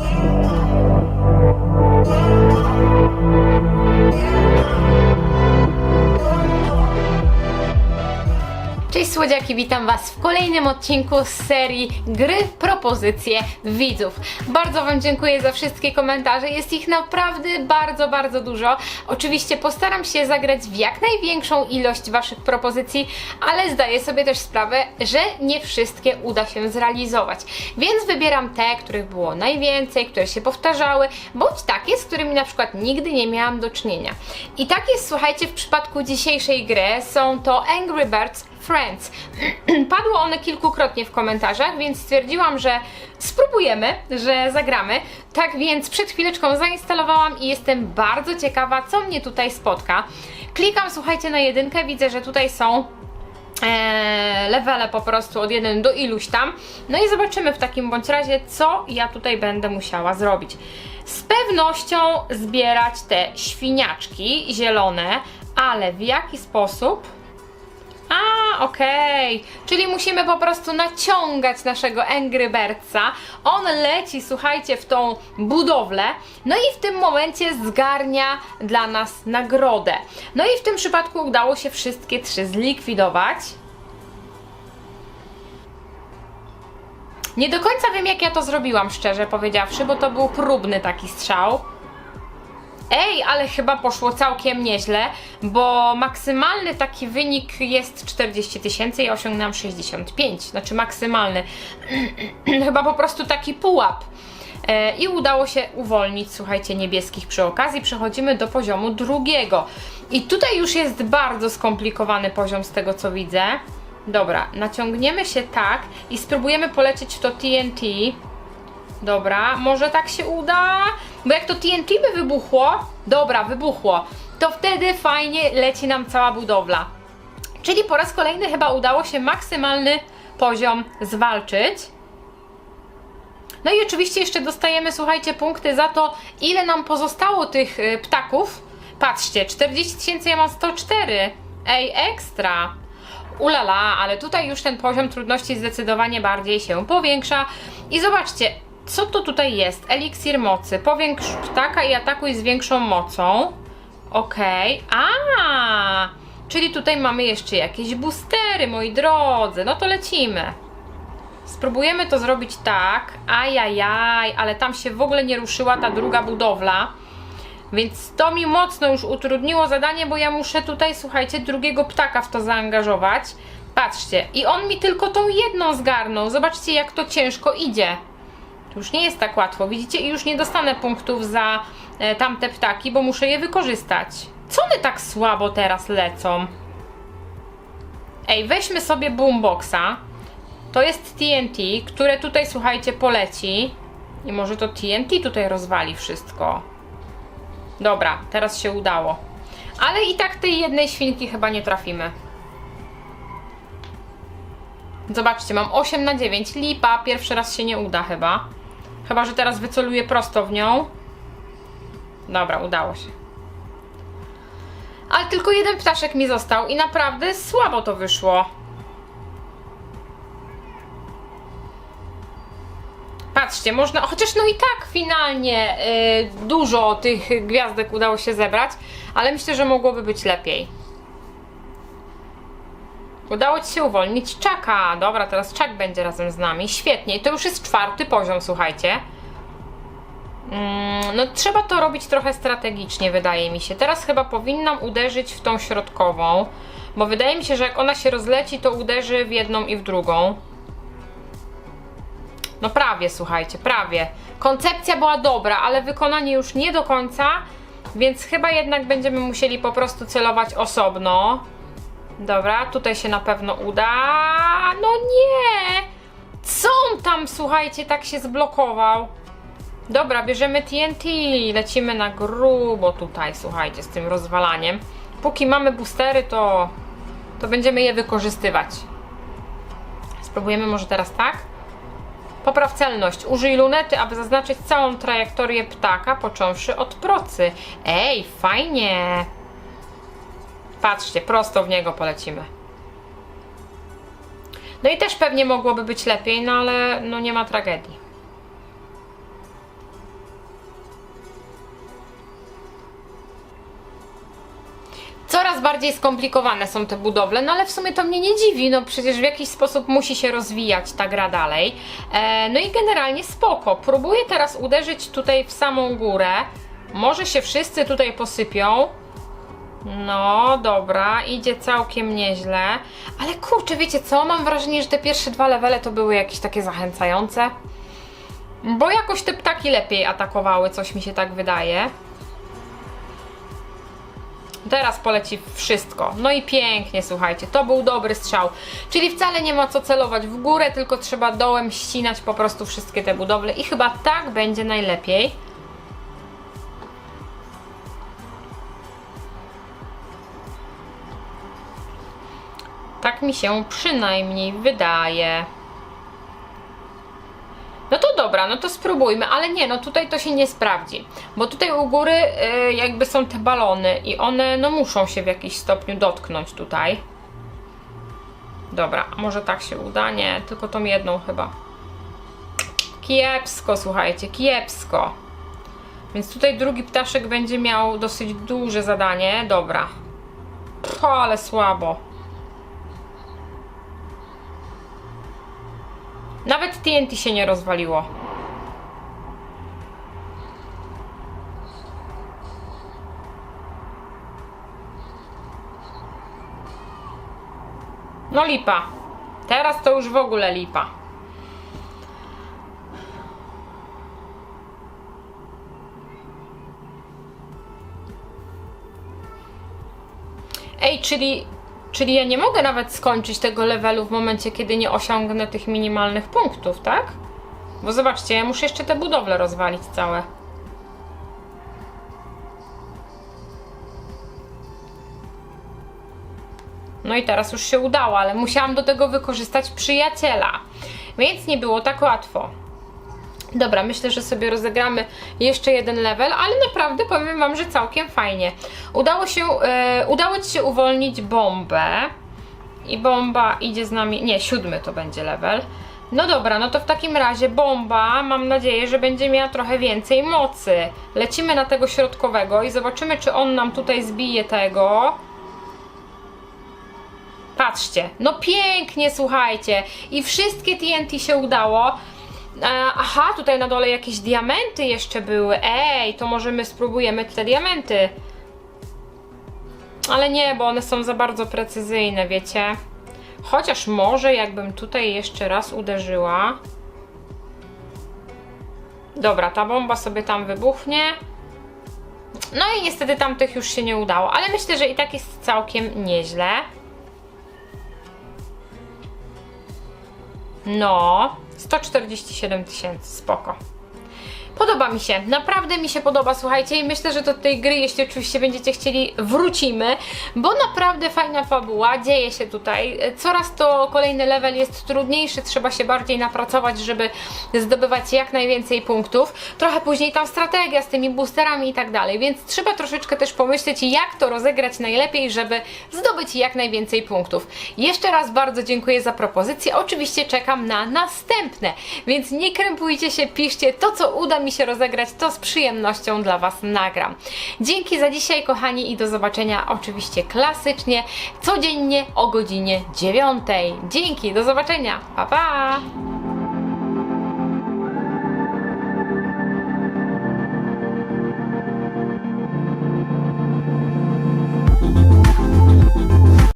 Thank you. Cześć słodziaki, witam Was w kolejnym odcinku z serii Gry Propozycje Widzów. Bardzo Wam dziękuję za wszystkie komentarze, jest ich naprawdę bardzo, bardzo dużo. Oczywiście postaram się zagrać w jak największą ilość Waszych propozycji, ale zdaję sobie też sprawę, że nie wszystkie uda się zrealizować. Więc wybieram te, których było najwięcej, które się powtarzały, bądź takie, z którymi na przykład nigdy nie miałam do czynienia. I tak jest, słuchajcie, w przypadku dzisiejszej gry. Są to Angry Birds Friends. Padło one kilkukrotnie w komentarzach, więc stwierdziłam, że spróbujemy, że zagramy. Tak więc przed chwileczką zainstalowałam i jestem bardzo ciekawa, co mnie tutaj spotka. Klikam, słuchajcie, na jedynkę, widzę, że tutaj są e, levele po prostu od 1 do iluś tam. No i zobaczymy w takim bądź razie, co ja tutaj będę musiała zrobić. Z pewnością zbierać te świniaczki zielone, ale w jaki sposób? Okej. Czyli musimy po prostu naciągać naszego Angry Birdsa. On leci, słuchajcie, w tą budowlę. No i w tym momencie zgarnia dla nas nagrodę. No i w tym przypadku udało się wszystkie trzy zlikwidować. Nie do końca wiem, jak ja to zrobiłam, szczerze powiedziawszy, bo to był próbny taki strzał. Ej, ale chyba poszło całkiem nieźle, bo maksymalny taki wynik jest 40 tysięcy, ja osiągnęłam 65, znaczy maksymalny. chyba po prostu taki pułap. E, I udało się uwolnić, słuchajcie, niebieskich przy okazji. Przechodzimy do poziomu drugiego. I tutaj już jest bardzo skomplikowany poziom z tego co widzę. Dobra, naciągniemy się tak i spróbujemy polecieć to TNT. Dobra, może tak się uda? Bo jak to TNT by wybuchło, dobra, wybuchło, to wtedy fajnie leci nam cała budowla. Czyli po raz kolejny chyba udało się maksymalny poziom zwalczyć. No i oczywiście jeszcze dostajemy, słuchajcie, punkty za to, ile nam pozostało tych y, ptaków. Patrzcie, 40 tysięcy, ja mam 104. Ej, ekstra. Ulala, ale tutaj już ten poziom trudności zdecydowanie bardziej się powiększa. I zobaczcie, co to tutaj jest? Eliksir mocy. Powiększ ptaka i atakuj z większą mocą. Okej. A, czyli tutaj mamy jeszcze jakieś boostery, moi drodzy. No to lecimy. Spróbujemy to zrobić tak. Ajajaj, ale tam się w ogóle nie ruszyła ta druga budowla. Więc to mi mocno już utrudniło zadanie, bo ja muszę tutaj, słuchajcie, drugiego ptaka w to zaangażować. Patrzcie, i on mi tylko tą jedną zgarnął. Zobaczcie, jak to ciężko idzie. Już nie jest tak łatwo, widzicie? I już nie dostanę punktów za e, tamte ptaki, bo muszę je wykorzystać. Co one tak słabo teraz lecą? Ej, weźmy sobie boomboxa. To jest TNT, które tutaj, słuchajcie, poleci. I może to TNT tutaj rozwali wszystko. Dobra, teraz się udało. Ale i tak tej jednej świnki chyba nie trafimy. Zobaczcie, mam 8 na 9. Lipa, pierwszy raz się nie uda chyba. Chyba, że teraz wyceluję prosto w nią. Dobra, udało się. Ale tylko jeden ptaszek mi został i naprawdę słabo to wyszło. Patrzcie, można, chociaż no i tak finalnie y, dużo tych gwiazdek udało się zebrać, ale myślę, że mogłoby być lepiej. Udało Ci się uwolnić Czaka. Dobra, teraz Czak będzie razem z nami. Świetnie. I to już jest czwarty poziom, słuchajcie. Mm, no trzeba to robić trochę strategicznie, wydaje mi się. Teraz chyba powinnam uderzyć w tą środkową, bo wydaje mi się, że jak ona się rozleci, to uderzy w jedną i w drugą. No prawie, słuchajcie, prawie. Koncepcja była dobra, ale wykonanie już nie do końca, więc chyba jednak będziemy musieli po prostu celować osobno. Dobra, tutaj się na pewno uda. No nie! Co on tam, słuchajcie, tak się zblokował? Dobra, bierzemy TNT, lecimy na grubo tutaj, słuchajcie, z tym rozwalaniem. Póki mamy boostery, to, to będziemy je wykorzystywać. Spróbujemy może teraz tak? Popraw celność. Użyj lunety, aby zaznaczyć całą trajektorię ptaka, począwszy od procy. Ej, fajnie! Patrzcie, prosto w niego polecimy. No i też pewnie mogłoby być lepiej, no ale no nie ma tragedii. Coraz bardziej skomplikowane są te budowle, no ale w sumie to mnie nie dziwi, no przecież w jakiś sposób musi się rozwijać ta gra dalej. E, no i generalnie spoko. Próbuję teraz uderzyć tutaj w samą górę. Może się wszyscy tutaj posypią. No, dobra, idzie całkiem nieźle. Ale kurczę, wiecie co? Mam wrażenie, że te pierwsze dwa levele to były jakieś takie zachęcające. Bo jakoś te ptaki lepiej atakowały, coś mi się tak wydaje. Teraz poleci wszystko. No i pięknie, słuchajcie, to był dobry strzał. Czyli wcale nie ma co celować w górę, tylko trzeba dołem ścinać po prostu wszystkie te budowle i chyba tak będzie najlepiej. Tak mi się przynajmniej wydaje. No to dobra, no to spróbujmy, ale nie, no tutaj to się nie sprawdzi, bo tutaj u góry y, jakby są te balony i one no muszą się w jakiś stopniu dotknąć tutaj. Dobra, może tak się uda? Nie, tylko tą jedną chyba. Kiepsko, słuchajcie, kiepsko. Więc tutaj drugi ptaszek będzie miał dosyć duże zadanie. Dobra. Pff, ale słabo. Nawet TNT się nie rozwaliło. No lipa. Teraz to już w ogóle lipa. Ej, czyli, czyli ja nie mogę nawet skończyć tego levelu w momencie, kiedy nie osiągnę tych minimalnych punktów, tak? Bo zobaczcie, ja muszę jeszcze te budowle rozwalić całe. No i teraz już się udało, ale musiałam do tego wykorzystać przyjaciela. Więc nie było tak łatwo. Dobra, myślę, że sobie rozegramy jeszcze jeden level, ale naprawdę powiem Wam, że całkiem fajnie. Udało się, e, udało Ci się uwolnić bombę i bomba idzie z nami, nie, siódmy to będzie level. No dobra, no to w takim razie bomba, mam nadzieję, że będzie miała trochę więcej mocy. Lecimy na tego środkowego i zobaczymy, czy on nam tutaj zbije tego. Patrzcie, no pięknie, słuchajcie. I wszystkie TNT się udało. E, Aha, tutaj na dole jakieś diamenty jeszcze były. Ej, to może my spróbujemy te diamenty. Ale nie, bo one są za bardzo precyzyjne, wiecie. Chociaż może jakbym tutaj jeszcze raz uderzyła. Dobra, ta bomba sobie tam wybuchnie. No i niestety tamtych już się nie udało, ale myślę, że i tak jest całkiem nieźle. No, 147 tysięcy, spoko. Podoba mi się, naprawdę mi się podoba, słuchajcie, i myślę, że do tej gry, jeśli oczywiście będziecie chcieli, wrócimy, bo naprawdę fajna fabuła, dzieje się tutaj. Coraz to kolejny level jest trudniejszy, trzeba się bardziej napracować, żeby zdobywać jak najwięcej punktów. Trochę później tam strategia z tymi boosterami i tak dalej, więc trzeba troszeczkę też pomyśleć, jak to rozegrać najlepiej, żeby zdobyć jak najwięcej punktów. Jeszcze raz bardzo dziękuję za propozycję, oczywiście czekam na następne, więc nie krępujcie się, piszcie to, co uda mi się rozegrać, to z przyjemnością dla Was nagram. Dzięki za dzisiaj, kochani, i do zobaczenia oczywiście klasycznie, codziennie o godzinie 9. Dzięki, do zobaczenia, pa pa!